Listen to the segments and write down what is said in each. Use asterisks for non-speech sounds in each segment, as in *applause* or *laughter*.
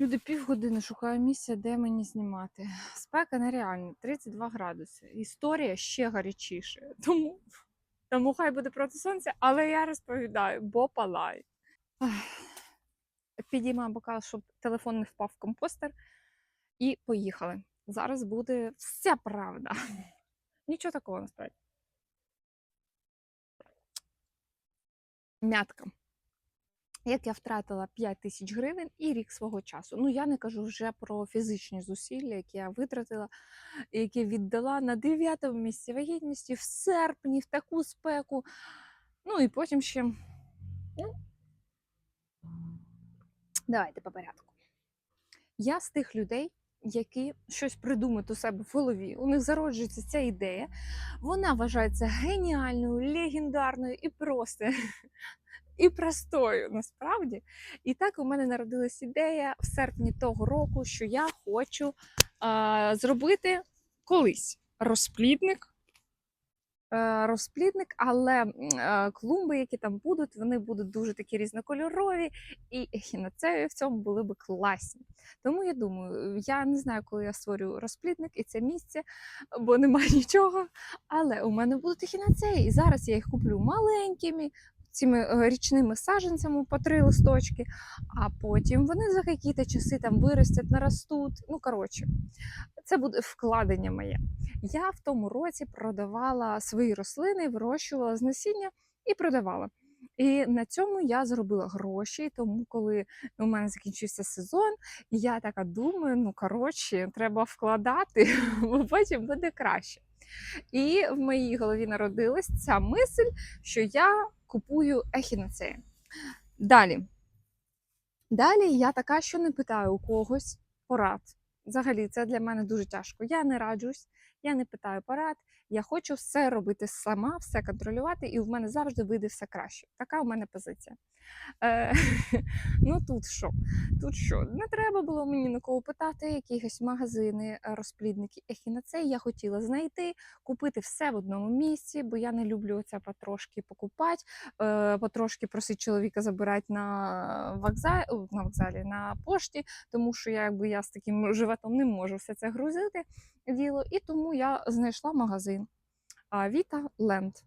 Люди півгодини шукаю місця, де мені знімати. Спека нереальна, 32 градуси. Історія ще гарячіше. *laughs* Тому, тому хай буде проти сонця, але я розповідаю, бо палай. Підіймаю бокал, щоб телефон не впав в компостер. І поїхали. Зараз буде вся правда. Нічого такого насправді. Мятка. Як я втратила 5 тисяч гривень і рік свого часу. Ну я не кажу вже про фізичні зусилля, які я витратила, які віддала на 9 місці вагітності в серпні, в таку спеку. Ну і потім ще. Ну, Давайте по порядку. Я з тих людей, які щось придумають у себе в голові. У них зароджується ця ідея. Вона вважається геніальною, легендарною і просто і простою насправді. І так у мене народилась ідея в серпні того року, що я хочу а, зробити колись розплідник. е, Розплідник, але е, клумби, які там будуть, вони будуть дуже такі різнокольорові, і ехінацеї в цьому були би класні. Тому я думаю, я не знаю, коли я створю розплідник і це місце, бо немає *laughs* нічого. Але у мене будуть ехінацеї, і зараз я їх куплю маленькими, цими е, річними саджанцями по три листочки, а потім вони за якісь часи там виростять, наростуть. Ну, коротше, це буде вкладення моє. Я в тому році продавала свої рослини, вирощувала з насіння і продавала. І на цьому я зробила гроші. Тому, коли у мене закінчився сезон, я така думаю: ну коротше, треба вкладати, *laughs* бо потім буде краще. І в моїй голові народилась ця мисль, що я купую ехінацеї. Далі. Далі я така, що не питаю у когось порад. Взагалі, це для мене дуже тяжко. Я не раджусь, я не питаю порад. Я хочу все робити сама, все контролювати, і в мене завжди вийде все краще. Така у мене позиція. Е, *laughs* ну тут що? Тут що? Не треба було мені нікого питати, якісь магазини, е, розплідники. Ехінацей я хотіла знайти, купити все в одному місці, бо я не люблю це потрошки покупати, е, потрошки просить чоловіка забирати на вокзалі, на вокзалі, на пошті, тому що якби я з таким животом не можу все це грузити діло. І тому я знайшла магазин Vita Land.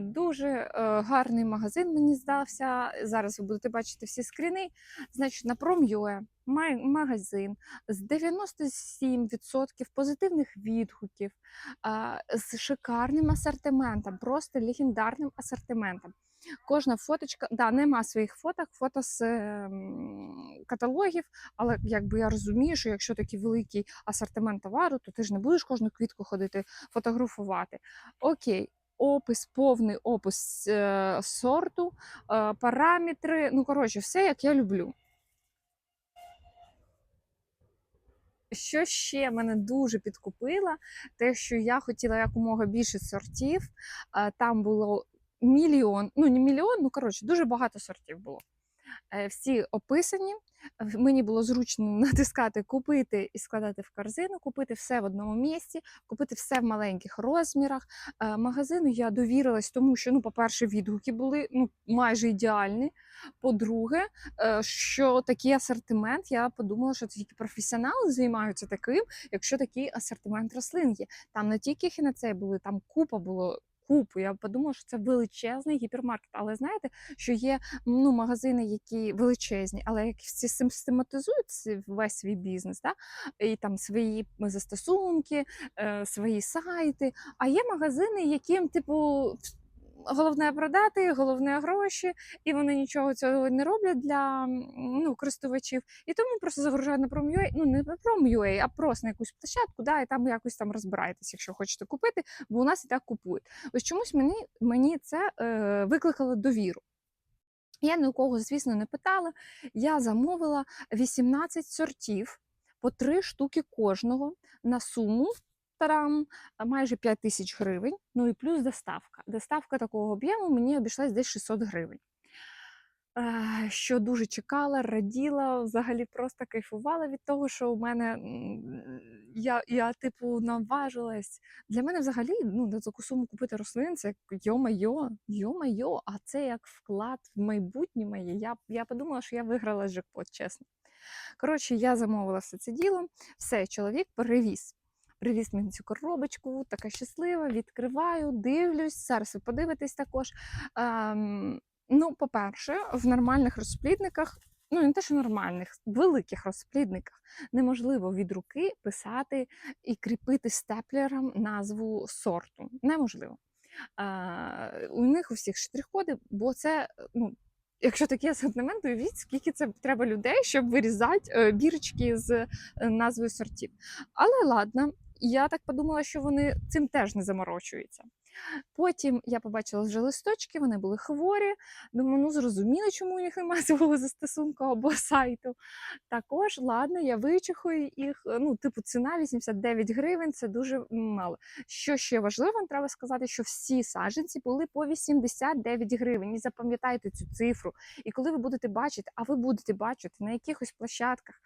Дуже е, гарний магазин мені здався. Зараз ви будете бачити всі скріни. Значить, на Prom.ua магазин з 97% позитивних відгуків, з шикарним асортиментом, просто легендарним асортиментом. Кожна фоточка, да, нема своїх фоток, фото з ем, каталогів, але якби я розумію, що якщо такий великий асортимент товару, то ти ж не будеш кожну квітку ходити фотографувати. Окей, опис, повний опис е, сорту, е, параметри. Ну, коротше, все як я люблю. Що ще мене дуже підкупило, те, що я хотіла якомога більше сортів. Е, Там було мільйон, ну не мільйон, ну коротше, дуже багато сортів було. Е, Всі описані. Мені було зручно *laughs* натискати купити і складати в корзину, купити все в одному місці, купити все в маленьких розмірах. Е, Магазину я довірилась, тому що, ну, по-перше, відгуки були ну, майже ідеальні. По-друге, е, що такий асортимент, я подумала, що тільки професіонали займаються таким, якщо такий асортимент рослин є. Там не тільки хінацеї були, там купа було. Купу, я подумала, що це величезний гіпермаркет. Але знаєте, що є ну, магазини, які величезні, але які всі систематизують весь свій бізнес, да? і там свої застосунки, е, свої сайти. А є магазини, яким, типу, головне продати, головне гроші, і вони нічого цього не роблять для ну, користувачів. І тому просто загружають на Prom.ua, ну не Prom.ua, а просто на якусь площадку, да, і там якось там розбирайтесь, якщо хочете купити, бо у нас і так купують. Ось чомусь мені, мені це е, викликало довіру. Я ні у кого, звісно, не питала. Я замовила 18 сортів по 3 штуки кожного на суму тарам, майже 5 тисяч гривень. Ну і плюс доставка. Доставка такого об'єму мені обійшлась десь 600 гривень. Е, Що дуже чекала, раділа, взагалі просто кайфувала від того, що у мене я, я типу наважилась. Для мене взагалі ну, на таку суму купити рослин, це як йо-майо, йо-майо, а це як вклад в майбутнє моє. Я, я подумала, що я виграла джекпот, чесно. Коротше, я замовила все це діло, все, чоловік привіз. Привіз мені цю коробочку, така щаслива, відкриваю, дивлюсь. Зараз ви подивитесь також. Ем, ну, по-перше, в нормальних розплідниках, ну не те, що нормальних, великих розплідниках неможливо від руки писати і кріпити степлером назву сорту. Неможливо. Е, у них у всіх штрих-коди, бо це, ну, якщо такий *laughs* асортимент, уявіть, скільки це треба людей, щоб вирізати е, бірочки з е, назвою сортів. Але ладно, я так подумала, що вони цим теж не заморочуються. Потім я побачила вже листочки, вони були хворі. Думаю, ну зрозуміло, чому у них немає свого застосунку або сайту. Також, ладно, я вичихую їх. Ну, типу, ціна 89 гривень це дуже мало. Що ще важливо, треба сказати, що всі саджанці були по 89 гривень. І запам'ятайте цю цифру. І коли ви будете бачити, а ви будете бачити на якихось площадках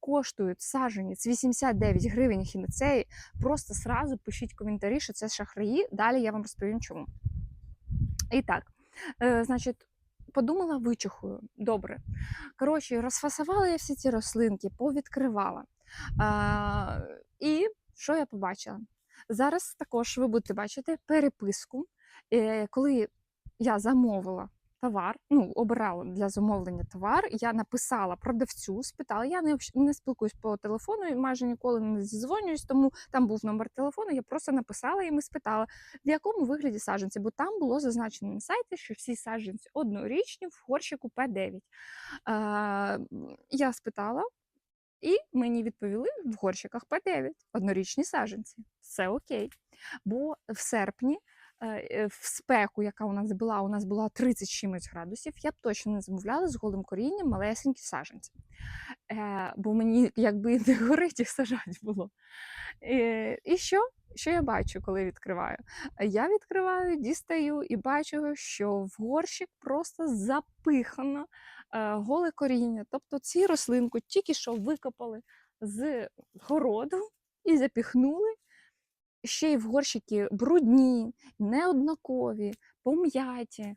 коштують саджанець 89 гривень хіміцеї, просто сразу пишіть коментарі, що це шахраї. Далі я вам розповім чому. І так, е, значить, подумала, вичухую. Добре. Коротше, розфасувала я всі ці рослинки, повідкривала. Е, і що я побачила? Зараз також ви будете бачити переписку, е, коли я замовила товар, ну, обирала для замовлення товар, я написала продавцю, спитала, я не, не спілкуюсь по телефону і майже ніколи не зізвонююсь, тому там був номер телефону, я просто написала і спитала, в якому вигляді саджанці, бо там було зазначено на сайті, що всі саджанці однорічні в горщику П9. А, м, я спитала, і мені відповіли в горщиках П9, однорічні саджанці. Все окей. Бо в серпні, е, е, в спеку, яка у нас була, у нас була 30 чимось градусів, я б точно не замовляла з голим корінням малесенькі саджанці. Е, бо мені якби не горить їх сажати було. Е, і що? Що я бачу, коли відкриваю? Я відкриваю, дістаю і бачу, що в горщик просто запихано е, голе коріння. Тобто ці рослинку тільки що викопали з городу і запіхнули. Ще й в горщики брудні, неоднакові, пом'яті.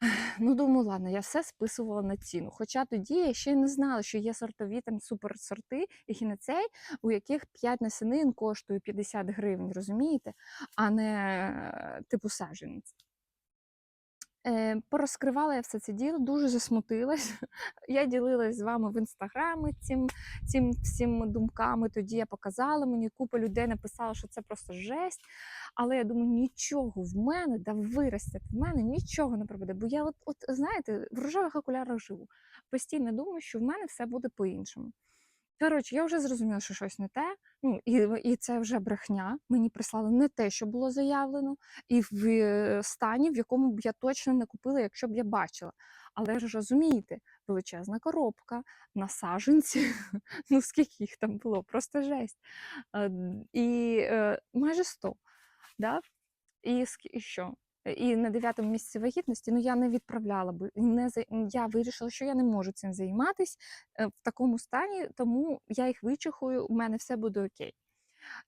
*sighs* Ну, думаю, ладно, я все списувала на ціну. Хоча тоді я ще й не знала, що є сортові там суперсорти і хінецей, у яких 5 насінин коштує 50 гривень, розумієте? А не е, типу саджанець. Е, порозкривала я все це діло, дуже засмутилась. *laughs* Я ділилась з вами в інстаграмі цим, цим всім думками. Тоді я показала мені, купа людей написала, що це просто жесть. Але я думаю, нічого в мене, да виростять в мене нічого не пропаде. Бо я, от, от знаєте, в рожевих окулярах живу. Постійно думаю, що в мене все буде по-іншому. Коротше, я вже зрозуміла, що щось не те. Ну і, і це вже брехня. Мені прислали не те, що було заявлено, і в е, стані, в якому б я точно не купила, якщо б я бачила. Але ж розумієте, величезна коробка на саженці. *laughs* Ну скільки їх там було? Просто жесть. Е, І е, майже 100. Да? І що? І на дев'ятому місяці вагітності ну я не відправляла би. Не за- я вирішила, що я не можу цим займатися в такому стані, тому я їх вичухую, у мене все буде окей.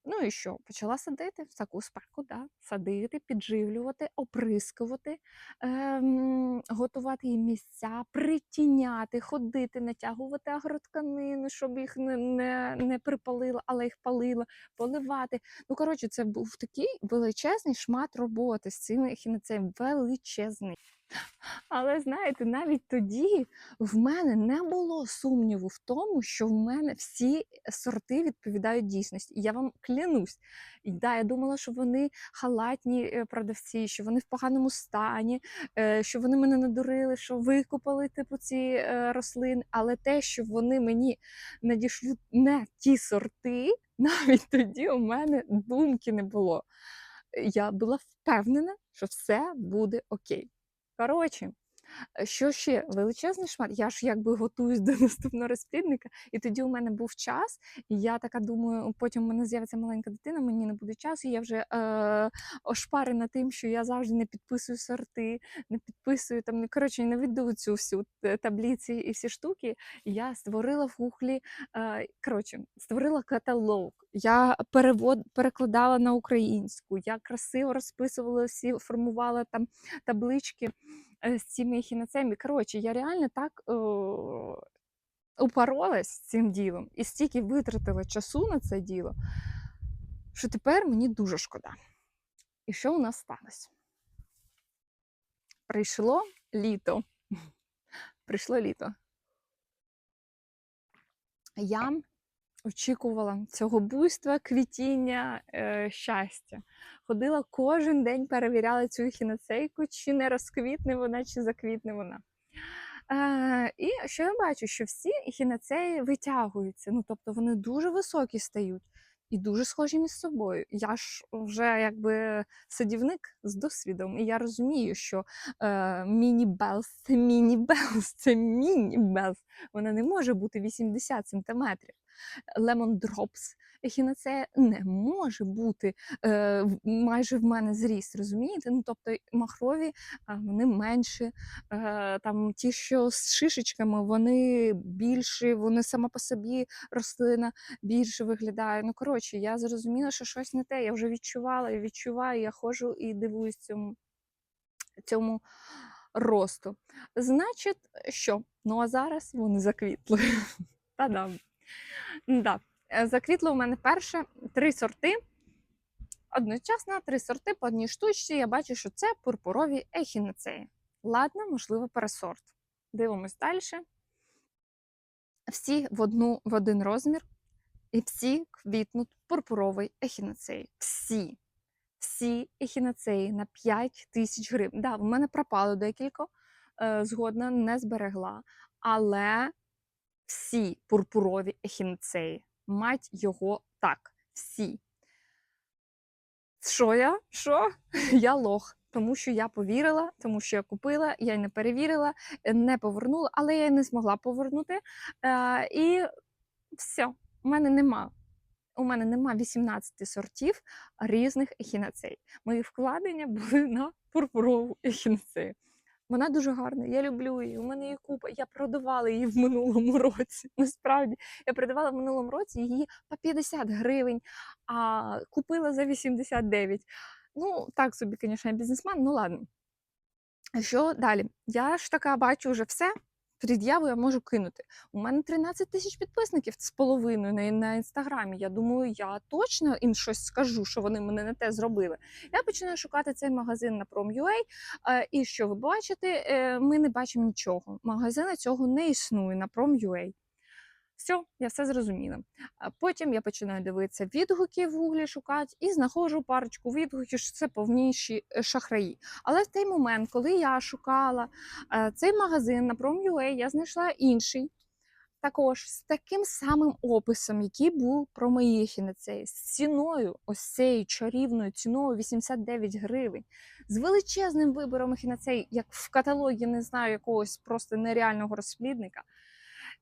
Ну і що? Почала садити в таку спеку, да? садити, підживлювати, оприскувати, ем, готувати їм місця, притіняти, ходити, натягувати агротканини, щоб їх не, не, не припалило, але їх палило, поливати. Ну, коротше, це був такий величезний шмат роботи з цим хінецеєм, величезний. Але знаєте, навіть тоді в мене не було сумніву в тому, що в мене всі сорти відповідають дійсності. І я вам клянусь. І да, я думала, що вони халатні е, продавці, що вони в поганому стані, е, що вони мене надурили, що викопали типу ці е, рослини. Але те, що вони мені надішлють не ті сорти, *laughs* навіть тоді у мене думки не було. Я була впевнена, що все буде окей. Коротше, е, що ще величезний шмат. Я ж якби готуюсь *laughs* до наступного розплідника, і тоді у мене був час, і я така думаю, потім у мене з'явиться маленька дитина, мені не буде часу. і Я вже е, ошпарена тим, що я завжди не підписую сорти, не підписую там, не коротше, не веду цю всю т- таблиці і всі штуки. Я створила в гуглі, е, коротше, створила каталог. Я перевод перекладала на українську, я красиво розписувала всі, формувала там таблички е, з цими ехінацеями. Коротше, я реально так е, упоролась з цим ділом і стільки витратила часу на це діло, що тепер мені дуже шкода. І що у нас сталося? Прийшло літо. *laughs* Прийшло літо. Я очікувала цього буйства, квітіння, е, щастя. Ходила кожен день, перевіряла цю ехінацейку, чи не розквітне вона, чи заквітне вона. Е, і що я бачу, що всі ехінацеї витягуються, ну тобто вони дуже високі стають і дуже схожі між собою. Я ж вже якби садівник з досвідом, і я розумію, що е, міні-белс це міні-белс, це міні-белс. Вона не може бути 80 сантиметрів. Лемон дропс ехінацея не може бути е, майже в мене зріст, розумієте? Ну тобто махрові вони менші, е, там ті, що з шишечками, вони більші, вони сама по собі рослина більше виглядає. Ну коротше, я зрозуміла, що щось не те. Я вже відчувала і відчуваю, я ходжу і дивуюсь цьому, цьому росту. Значить, що? Ну а зараз вони заквітли. *laughs* Та-дам. Да. Е, Заквітло у мене перше три сорти. Одночасно три сорти по одній штучці. Я бачу, що це пурпурові ехінацеї. Ладно, можливо, пересорт. Дивимось далі. Всі в, одну, в один розмір, і всі квітнуть пурпуровий ехінацеї. Всі. Всі ехінацеї на 5 тисяч гривень. Да, в мене пропало декілька, е, згодна, не зберегла. Але всі пурпурові ехінацеї. Мать його так. Всі. Що я? Що? *laughs* Я лох. Тому що я повірила, тому що я купила, я й не перевірила, не повернула, але я й не змогла повернути. Е, і все, у мене нема. У мене нема 18 сортів різних ехінацей. Мої вкладення були на пурпурову ехінацею. Вона дуже гарна, я люблю її. У мене є купа. Я продавала її в минулому *laughs* році. Насправді я продавала в минулому році її по 50 гривень, а купила за 89. Ну, так собі, звісно, бізнесмен, ну ладно. Що далі? Я ж така бачу вже все. Пред'яву я можу кинути. У мене 13 тисяч підписників з половиною на, інстаграмі. Я думаю, я точно їм щось скажу, що вони мене не те зробили. Я починаю шукати цей магазин на Prom.ua, е, і що ви бачите, е, ми не бачимо нічого. Магазина цього не існує на Prom.ua. Все, я все зрозуміла. А Потім я починаю дивитися відгуки в гуглі, шукати і знаходжу парочку відгуків, що це повніші е, шахраї. Але в той момент, коли я шукала е, цей магазин на Prom.ua, я знайшла інший. Також з таким самим описом, який був про мої хінецеї, з ціною, ось цією чарівною ціною 89 гривень, з величезним вибором хінецей, як в каталогі, не знаю, якогось просто нереального розплідника.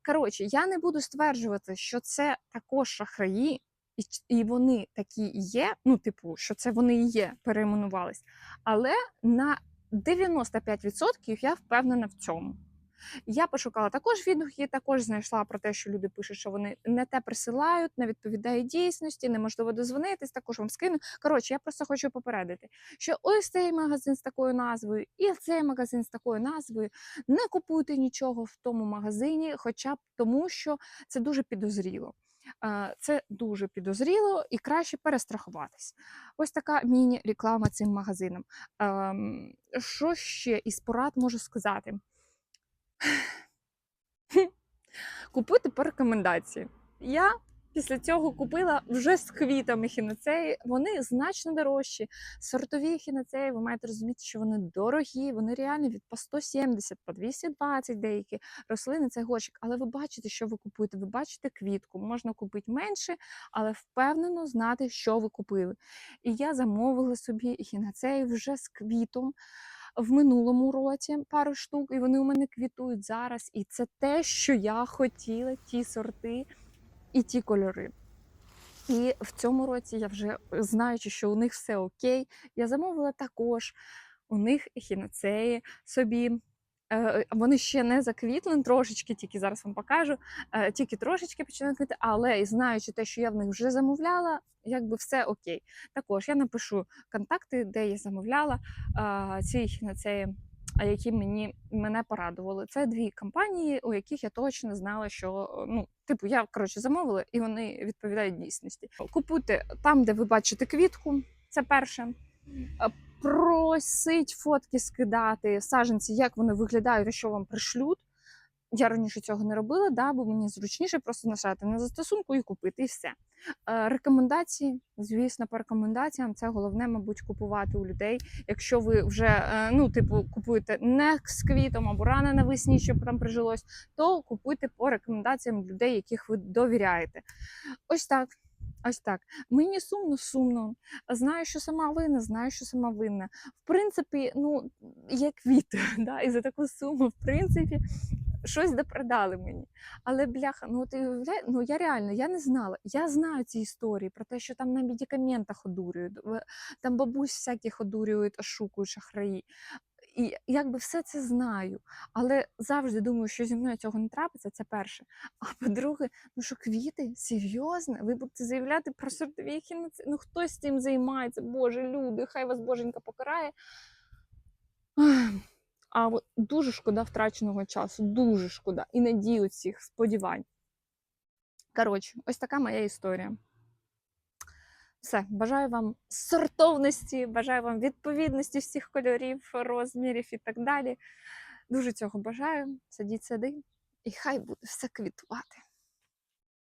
Коротше, я не буду стверджувати, що це також шахраї, і, і вони такі і є. Ну, типу, що це вони і є, перейменувались. Але на 95% я впевнена в цьому. Я пошукала також відгуки, також знайшла про те, що люди пишуть, що вони не те присилають, не відповідає дійсності, неможливо дозвонитись, також вам скину. Коротше, я просто хочу попередити, що ось цей магазин з такою назвою, і цей магазин з такою назвою. Не купуйте нічого в тому магазині, хоча б тому, що це дуже підозріло. Е, Це дуже підозріло і краще перестрахуватись. Ось така міні-реклама цим магазинам. Ем, Що ще із порад можу сказати? Купуйте по рекомендації. Я після цього купила вже з квітами хіноцеї. Вони значно дорожчі. Сортові хіноцеї, ви маєте розуміти, що вони дорогі, вони реально від по 170, по 220 деякі рослини це горщик. Але ви бачите, що ви купуєте. Ви бачите квітку. Можна купити менше, але впевнено знати, що ви купили. І я замовила собі хіноцеї вже з квітом в минулому році пару штук, і вони у мене квітують зараз. І це те, що я хотіла, ті сорти і ті кольори. І в цьому році я вже знаючи, що у них все окей, я замовила також у них ехінацеї собі. Е, Вони ще не заквітли, трошечки, тільки зараз вам покажу, е, тільки трошечки починають квіти, але і знаючи те, що я в них вже замовляла, якби все окей. Також я напишу контакти, де я замовляла а, ці ехінацеї а які мені мене порадували. Це дві компанії, у яких я точно знала, що ну, типу, я коротше замовила, і вони відповідають дійсності. Купуйте там, де ви бачите квітку. Це перше. Просить фотки скидати, саженці, як вони виглядають, що вам пришлють. Я раніше цього не робила, да, бо мені зручніше просто нажати на застосунку і купити, і все. Е, рекомендації, звісно, по рекомендаціям це головне, мабуть, купувати у людей. Якщо ви вже е, ну, типу, купуєте не з квітом або рано навесні, щоб там прижилось, то купуйте по рекомендаціям людей, яких ви довіряєте. Ось так. Ось так. Мені сумно, сумно. Знаю, що сама винна, знаю, що сама винна. В принципі, ну, є квіти, *laughs* да, і за таку суму, в принципі, щось допродали мені. Але бляха, ну ти уявляєш, ну я реально я не знала. Я знаю ці історії про те, що там на медикаментах одурюють, там бабусь всяких одурюють, ошукують шахраї. І якби все це знаю, але завжди думаю, що зі мною цього не трапиться. Це перше. А по-друге, ну що квіти? Серйозно? Ви будете заявляти про сортові ехінаци? Ну хтось цим займається? Боже, люди, хай вас боженька покарає. А от дуже шкода втраченого часу, дуже шкода. І надію цих сподівань. Коротше, ось така моя історія. Все, бажаю вам сортовності, бажаю вам відповідності всіх кольорів, розмірів і так далі. Дуже цього бажаю. Садіть сади, і хай буде все квітувати.